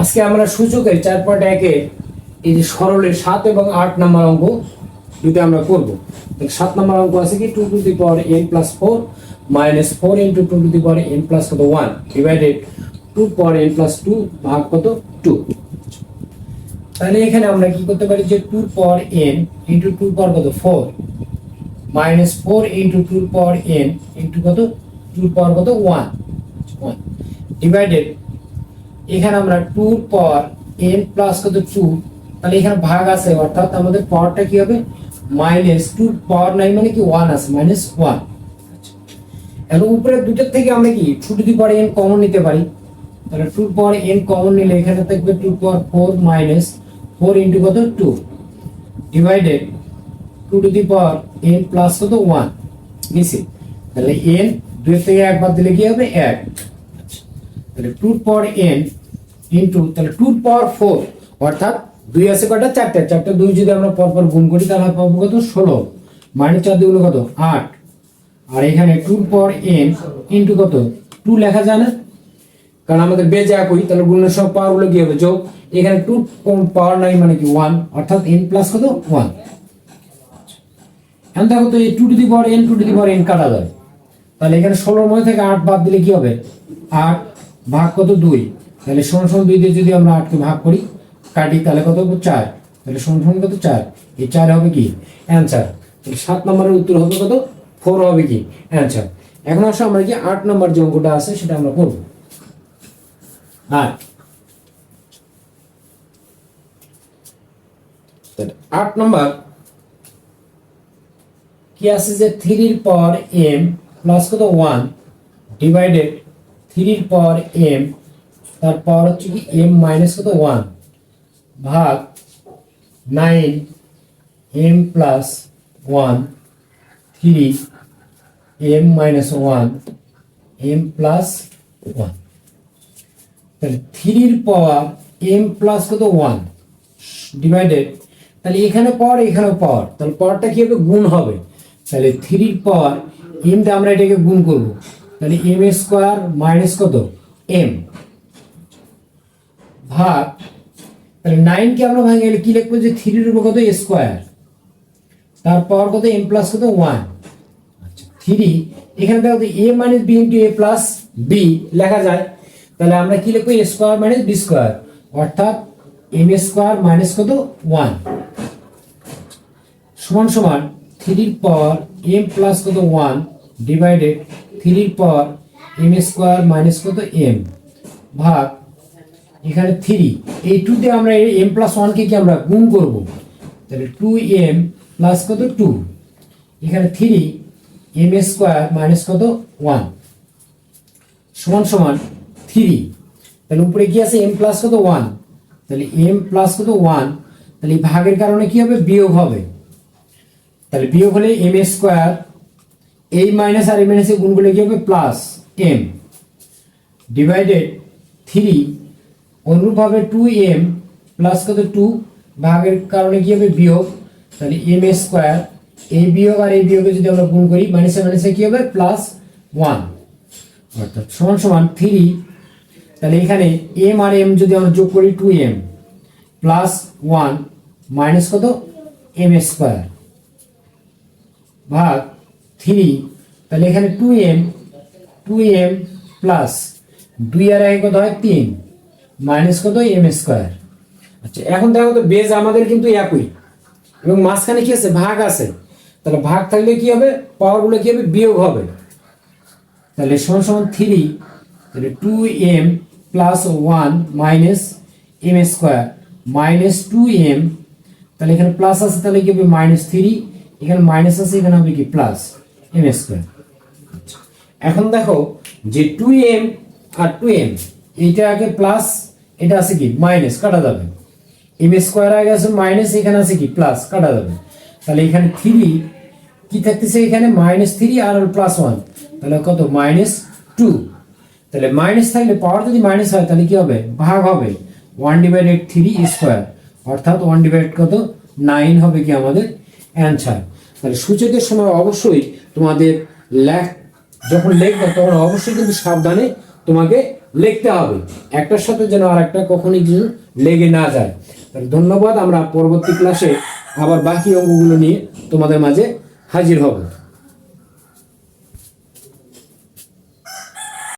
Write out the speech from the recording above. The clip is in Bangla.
আজকে আমরা সূচকের চার পয়েন্ট একে এই যে সরলের সাত এবং আট নম্বর অঙ্ক দুটো আমরা করব। সাত নম্বর অঙ্ক আছে কি? Two to the power n plus four minus four into two to the power n plus কত? One divided two power n plus two ভাগ কত? টু তাহলে এখানে আমরা কি করতে পারি যে two power n into two power কত? Four minus four into two power n into কত? টু পাওয়ার কত? ওয়ান ওয়ান ডিভাইডেড এখানে আমরা টু পর এন প্লাস কত টু তাহলে এখানে ভাগ আছে, অর্থাৎ আমাদের পাওয়ারটা কি হবে? মাইনাস টু পাওয়ার নাই মানে কি ওয়ান আছে মাইনাস ওয়ান এখন উপরে দুটোর থেকে আমরা কি two to the power n common নিতে পারি? তাহলে টু পাওয়ার এন কমন নিলে এখানে থাকবে two power four minus four into কত two divided two to the power n plus কত ওয়ান নিচে তাহলে এন দুই থেকে একবার দিলে কি হবে? এক। তাহলে টু পাওয়ার এন ইন্টু তাহলে টু পাওয়ার ফোর অর্থাৎ দুই আছে কটা চারটে। চারটে দুই যদি আমরা পরপর গুণ করি, তাহলে পাবো কত? ষোলো। মাইনাস চার দুগুলো কত? আট। আর এখানে টু পাওয়ার এন ইন্টু কত? টু লেখা যায় না? কারণ আমাদের বেজ একই, তাহলে গুণের সব পাওয়ারগুলো কি হবে? যোগ। এখানে টু পাওয়ার নাই মানে কি? ওয়ান অর্থাৎ এন প্লাস কত? ওয়ান এখন দেখো তো এই two to the power n two to the power n কাটা যায়। তাহলে এখানে ষোলোর মধ্যে থেকে আট বাদ দিলে কি হবে? আট ভাগ কত? দুই। তাহলে সমান সমান দুই দিয়ে যদি আমরা আটকে ভাগ করি, কাটি, তাহলে কত চার। তাহলে সমান সমান কত? চার। এই চার হবে কি? অ্যান্সার। সাত নম্বরের উত্তর হবে কত? ফোর হবে কি? অ্যান্সার। এখন আসলে আমরা কি আট নম্বর যে অঙ্কটা আছে, সেটা আমরা করব। আট আট নম্বর, কি আছে যে থ্রির পর এম প্লাস কত? ওয়ান ডিভাইডেড থ্রির পর এম তারপর হচ্ছে কি এম মাইনাস কত? ওয়ান ভাগ nine m plus one three m minus one m plus one তাহলে থ্রির পাওয়ার এম প্লাস কত? ওয়ান ডিভাইডেড তাহলে এখানে পাওয়ার এখানে পাওয়ার। তাহলে পাওয়ারটা কি হবে? গুণ হবে। তাহলে থ্রির পাওয়ার এম দিয়ে আমরা এটাকে গুণ করব। তাহলে এম স্কোয়ার মাইনাস কত? এম ভাগ, তাহলে নাইনকে আমরা ভাঙে গেলে কি লিখব যে থ্রির উপর কত? স্কোয়ার তার পাওয়ার কত? এম প্লাস কত? ওয়ান আচ্ছা থ্রি এখানে দেখো তো a minus b into a plus b লেখা যায়। তাহলে আমরা কি লিখব? A square minus b square অর্থাৎ এম স্কোয়ার মাইনাস কত? ওয়ান সমান সমান থ্রির পাওয়ার এম প্লাস কত? ওয়ান ডিভাইডেড থ্রির পাওয়ার এম স্কোয়ার মাইনাস কত এম ভাগ এখানে থ্রি এই টু দিয়ে আমরা এম প্লাস ওয়ানকে কি আমরা গুণ করব? তাহলে টু এম প্লাস কত টু এখানে থ্রি এম স্কোয়ার মাইনাস কত ওয়ান সমান সমান থ্রি তাহলে উপরে কি আছে? এম প্লাস কত ওয়ান তাহলে এম প্লাস কত ওয়ান তাহলে ভাগের কারণে কি হবে? বিয়োগ হবে। তাহলে বিয়োগ হলে এম স্কোয়ার এই মাইনাস আর এই মাইনাসে গুণগুলো কি হবে? প্লাস এম ডিভাইডেড থ্রি অনুরূপভাবে টু এম প্লাস কত? টু ভাগের কারণে কি হবে? বিয়োগ। তাহলে এম স্কোয়ার এই বিয়োগ আর এই বিয়োগে যদি আমরা গুণ করি মাইনাসে মাইনাসে কি হবে? প্লাস ওয়ান অর্থাৎ সমান সমান থ্রি তাহলে এখানে এম আর এম যদি আমরা যোগ করি two m plus one minus কত? এম স্কোয়ার ভাগ থ্রি, তাহলে এখানে two m two m plus দুই আর এক কত হয়? তিন। মাইনাস কত? এম স্কোয়ার আচ্ছা এখন দেখো তো বেজ আমাদের কিন্তু একই। এবং মাঝখানে কি আছে? ভাগ আছে। তাহলে ভাগ থাকলে কি হবে? পাওয়ারগুলো কি হবে? বিয়োগ হবে। তাহলে সমান সমান থ্রি তাহলে two m plus one minus m square minus two m তাহলে এখানে প্লাস আছে, তাহলে কি হবে? মাইনাস থ্রি এখানে মাইনাস আছে, এখানে হবে কি? প্লাস এম স্কোয়ার এখন দেখো যে টু এম আর টু এম এইটা আগে প্লাস এটা আছে কি? মাইনাস কাটা যাবে। এম স্কোয়ার আগে আছে মাইনাস এখানে আছে কি? প্লাস কাটা যাবে। তাহলে এখানে থ্রি কি থাকতেছে এখানে? মাইনাস থ্রি আর প্লাস ওয়ান তাহলে কত? মাইনাস টু তাহলে মাইনাস থাকলে পাওয়ার যদি মাইনাস হয়, তাহলে কি হবে? ভাগ হবে। ওয়ান ডিভাইডেড থ্রি স্কোয়ার অর্থাৎ ওয়ান ডিভাইড কত? নাইন হবে কি আমাদের? অ্যান্সার তাহলে সূচকের সময় অবশ্যই তোমাদের লেখ যখন লিখবে তখন অবশ্যই কিন্তু সাবধানে তোমাকে লিখতে হবে। একটার সাথে যেন আর একটা কখনই কিছু লেগে না যায়। তাহলে ধন্যবাদ, আমরা পরবর্তী ক্লাসে আবার বাকি অঙ্গগুলো নিয়ে তোমাদের মাঝে হাজির হব।